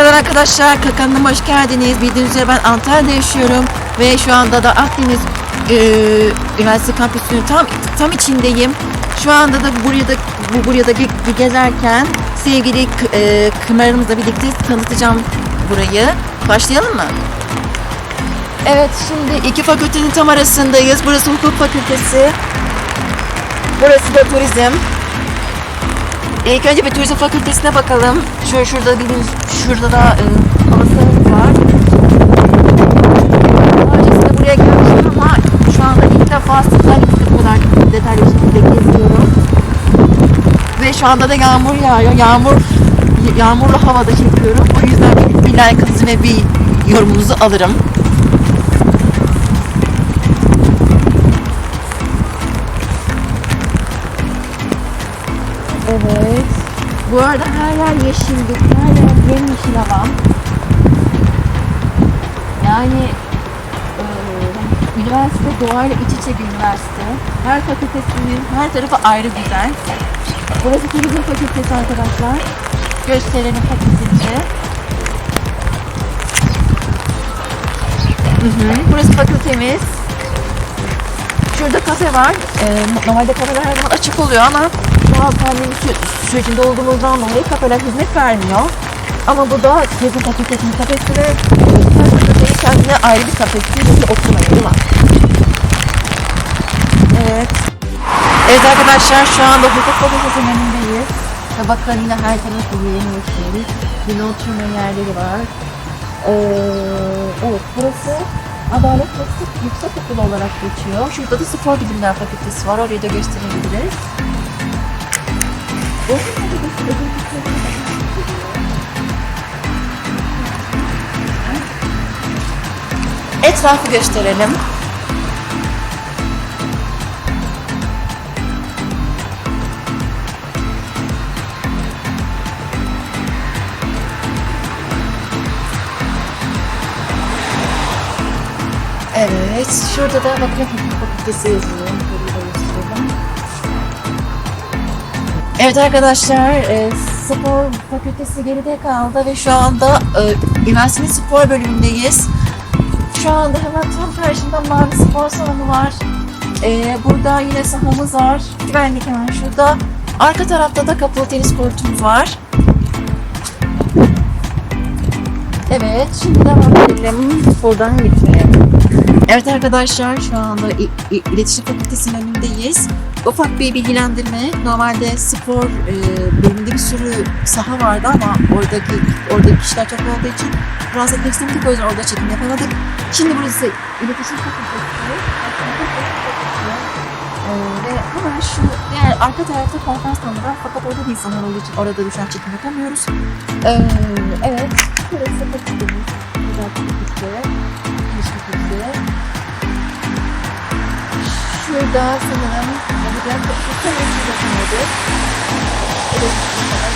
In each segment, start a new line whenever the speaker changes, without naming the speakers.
Merhabalar arkadaşlar, kanalıma hoş geldiniz. Bildiğiniz üzere ben Antalya'da yaşıyorum ve şu anda da Akdeniz e, Üniversitesi kampüsünün tam tam içindeyim. Şu anda da buraya da bu buraya da ge- gezerken sevgili e, kameramızla birlikte tanıtacağım burayı. Başlayalım mı? Evet, şimdi iki fakültenin tam arasındayız. Burası hukuk fakültesi. Burası da turizm. İlk önce bir turizm fakültesine bakalım. Şöyle şurada bir şurada da e, halısalarımız var. Daha öncesinde buraya gelmiştim ama şu anda ilk defa sizlerle bu kadar detaylı şekilde geziyorum. Ve şu anda da yağmur yağıyor. Yağmur yağmurlu havada çekiyorum. O yüzden bir, bir like'ınızı ve bir yorumunuzu alırım. Bu arada her yer yeşillik, her yer yemyeşil alan. Yani eee, üniversite doğayla iç içe bir üniversite. Her fakültesinin her tarafı ayrı güzel. Burası turizm fakültesi arkadaşlar. Gösterelim fakültesi. Hı hı. Burası fakültemiz. Şurada kafe var. Ee, normalde kafeler her zaman açık oluyor ama an pandemi sü- sürecinde olduğumuzdan dolayı kafeler hizmet vermiyor. Ama bu da Turizm Fakültesi'nin kafesi ve her fakültenin kendine ayrı bir kafesi ve bir oturma yeri var. Evet. Evet arkadaşlar şu anda hukuk fakültesinin önündeyiz. Ve bakın yine her tarafı yemyeşil. Yine oturma yerleri var. Ee, evet burası Adalet Yüksek Okulu olarak geçiyor. Şurada da Spor Bilimler Fakültesi var. Orayı da gösterebiliriz. Etrafı gösterelim. Evet, şurada da bakın hukuk fakültesi yazıyor. Evet arkadaşlar, e, spor fakültesi geride kaldı ve şu anda e, üniversitenin spor bölümündeyiz. Şu anda hemen tam karşımda mavi spor salonu var. E, burada yine sahamız var. Güvenlik hemen şurada. Arka tarafta da kapalı tenis kortumuz var. Evet, şimdi devam edelim. Buradan gitmeye. Evet arkadaşlar şu anda İ- İ- İletişim Fakültesi'nin önündeyiz. Ufak bir bilgilendirme. Normalde spor e, bölümünde bir sürü saha vardı ama oradaki oradaki kişiler çok olduğu için rahatsız etmek istemedik. O yüzden orada çekim yapamadık. Şimdi burası İletişim Fakültesi. Ee, ve hemen şu diğer arka tarafta konferans salonu var. Fakat orada da insanlar olduğu için orada da an çekim yapamıyoruz. Ee, evet. Burası fakültemiz. Şurada sanırım Fakültesi ve şurada sanırım. Evet. Evet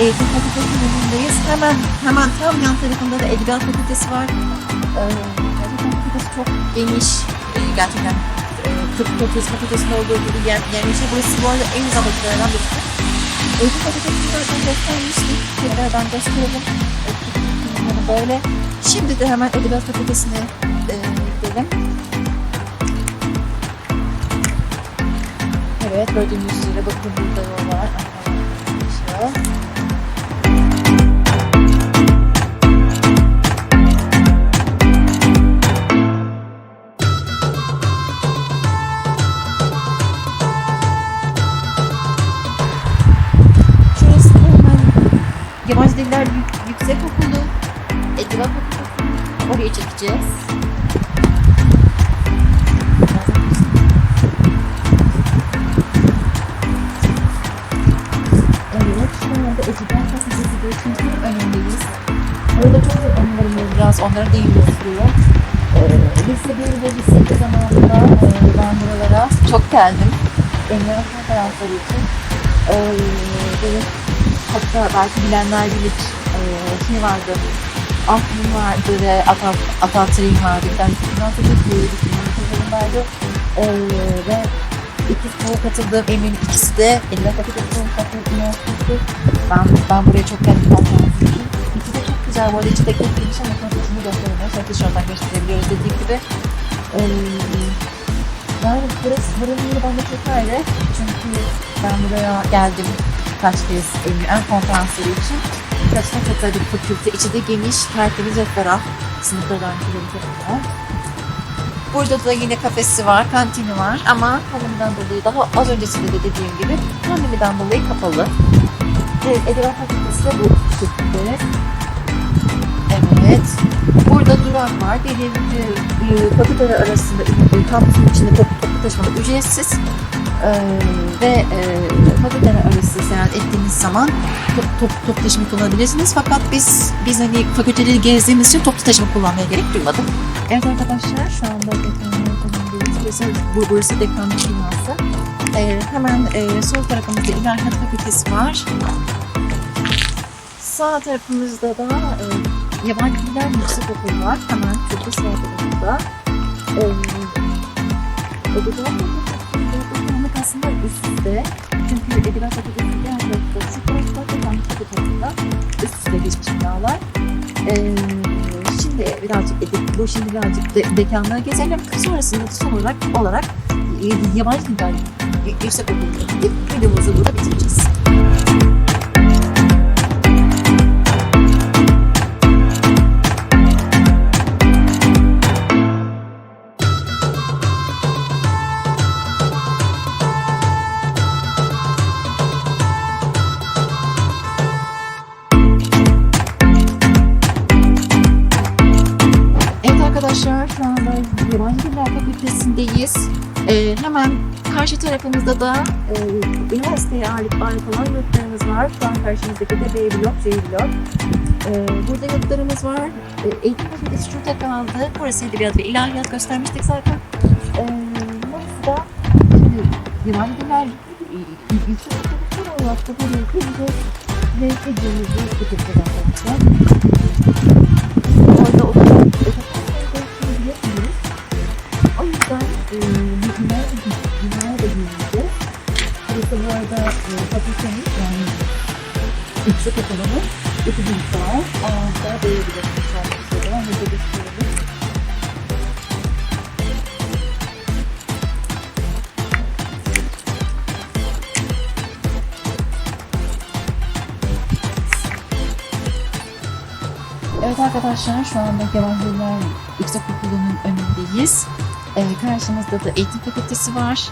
eğitim fakültesinin önündeyiz. Hemen hemen tam yan tarafında da edebiyat fakültesi var. Ee, edebiyat fakültesi çok geniş. E, gerçekten e, tıp fakültesi fakültesinde olduğu gibi yer, yerleşe. Burası bu arada en güzel bakımlarından birisi. Eğitim fakültesini zaten göstermiştik. Tekrardan gösterelim. Yani böyle. Şimdi de hemen Edebiyat Fakültesine e, gidelim. Evet gördüğünüz üzere bakın burada yol var. Arkadaşlar. Geçmesinin önündeyiz. Orada çok çok anılarım biraz onlara değinmek istiyorum. Ee, lise 1 ve lise 2 zamanında e, ben buralara çok geldim. Emre konferansları için. Ee, böyle hatta belki bilenler bilir e, şey vardı. Aklım vardı ve Atat, Atatürk'üm vardı. Bir tane finans ödülü vardı. Ee, ve iki sınava katıldığım eminim ikisi de Eline Fakültesi Fakültesi Üniversitesi. Ben, ben buraya çok konferans için. İkisi de çok güzel. Bu arada içi de keyifliymiş ama konferansını gösteremiyoruz. Herkes şu andan gösterebiliyoruz dediğim gibi. Yani burası, buranın yeri bana çok ayrı. Çünkü ben buraya geldim kaç kez en konferansları için. Birkaç da katıldık fakülte. İçi de geniş, tertemiz ve ferah. Sınıflardan kilometre Burada da yine kafesi var, kantini var ama pandemiden dolayı daha az öncesinde de dediğim gibi pandemiden dolayı kapalı. Evet, Edebiyat Fakültesi de bu şekilde. Evet. Burada durak var. Dediğim gibi e, fakülteler arasında kampüsün içinde toplu, taşımada ücretsiz. Ee, ve e, fakülteler arası seyahat ettiğiniz zaman top, top, toplu taşıma kullanabilirsiniz. Fakat biz biz hani fakülteleri gezdiğimiz için toplu taşıma kullanmaya gerek duymadık. Evet arkadaşlar şu anda konumundayız. Burası, bu, burası dekanın binası. Ee, hemen e, sol tarafımızda İlahiyat Fakültesi var. Sağ tarafımızda da e, Yabancı Diller Yüksek Okulu var. Hemen şurada sağ tarafında. E, Edebiyat üste. Çünkü Edebiyat Fakültesi diğer tarafta şu tarafta Yabancı Fakültesi'nde üst üste geçmiş binalar. E, şimdi birazcık edip, bu şimdi birazcık de, dekanlığa gezelim. Sonrasında da son olarak, olarak e, Yabancı Diller Yüksek Okulu'na gidip videomuzu burada bitireceğiz. Hemen karşı tarafımızda da e, üniversiteye ait, olan yurtlarımız var. Şu an karşımızdaki de B blok, C blok. Ee, burada yurtlarımız var. Ee, eğitim fakültesi şurada kaldı. Burası edebiyat ve ilahiyat göstermiştik zaten. Ee, burası da Yabancı Diller e, Yüksek Okulu olarak da buraya gelince ve videomuzu bitireceğiz arkadaşlar. Fakültenin yani yüksek okulunun iki binisi var. Ağızda değebilirsiniz şu an size. Ben de gösterelim. Evet arkadaşlar şu anda Yabancı Diller Yüksek Okulu'nun önündeyiz. Ee, karşımızda da eğitim fakültesi var.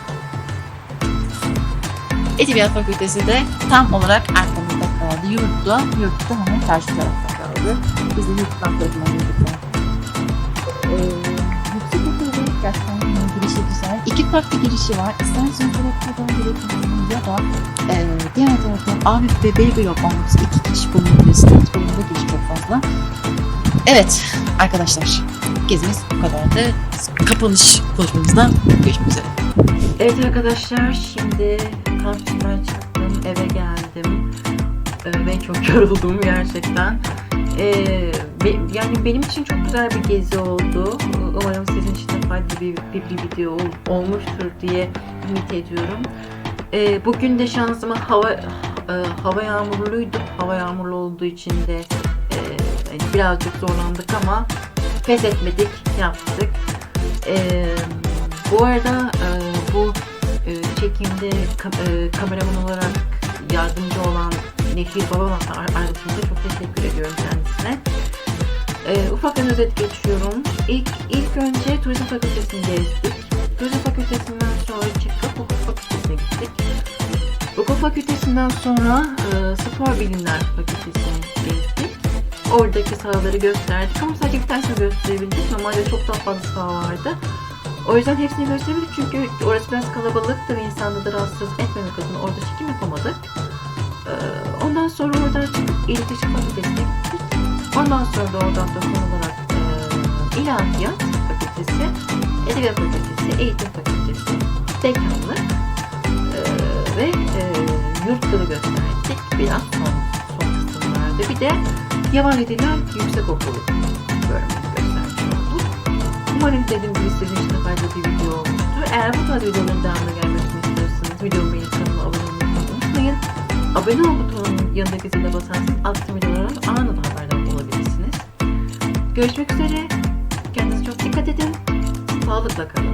Edebiyat fakültesi de tam olarak arkamızda kaldı. Yurtta, yurtta hemen karşı tarafta kaldı. Biz de yurttan tarafından yurttan. Ee, yüksek okulun gerçekten girişi güzel. İki farklı girişi var. İsterseniz direkt buradan girebilirsiniz ya da e, diğer taraftan A ve B blok olmak üzere iki kişi bulunabilirsiniz. Bulunduğunda giriş çok fazla. Evet arkadaşlar gezimiz bu kadardı. Kapanış konuşmamızda görüşmek üzere. Evet arkadaşlar şimdi kampüsten çıktım eve geldim ve çok yoruldum gerçekten. Ee, yani benim için çok güzel bir gezi oldu. Umarım sizin için de faydalı bir, bir, bir video ol- olmuştur diye ümit ediyorum. Ee, bugün de şansıma hava e, hava yağmurluydu. Hava yağmurlu olduğu için de e, hani birazcık zorlandık ama pes etmedik, yaptık. Ee, bu arada e, bu e, çekimde ka- e, kameraman olarak yardımcı olan Nehir Babam arkadaşımıza çok teşekkür ediyorum kendisine. Ee, ufak bir özet geçiyorum. İlk, ilk önce turizm fakültesini gezdik. Turizm fakültesinden sonra çıkıp hukuk fakültesine gittik. Hukuk fakültesinden sonra e, spor bilimler fakültesini gezdik. Oradaki sahaları gösterdik ama sadece bir tanesini gösterebildik. Normalde çok daha fazla saha vardı. O yüzden hepsini gösteremedik çünkü orası biraz kalabalıktı ve insanları rahatsız etmemek adına orada çekim yapamadık. Ee, ondan sonra oradan çıkıp iletişim fakültesine gittik. Ondan sonra da oradan da son olarak e, ilahiyat fakültesi, edebiyat fakültesi, eğitim fakültesi, dekanlık e, ve e, yurtları gösterdik. Biraz son, son kısımlarda. Bir de Yabancı Diller Yüksek Okulu. Umarım dediğim gibi sizin için de faydalı bir video olmuştur. Eğer bu tarz videoların devamlı gelmesini istiyorsanız videomu beğenip kanalıma abone olmayı unutmayın. Abone ol butonunun yanındaki zile basarsanız attığım videolardan anında haberdar olabilirsiniz. Görüşmek üzere. Kendinize çok dikkat edin. Sağlıkla kalın.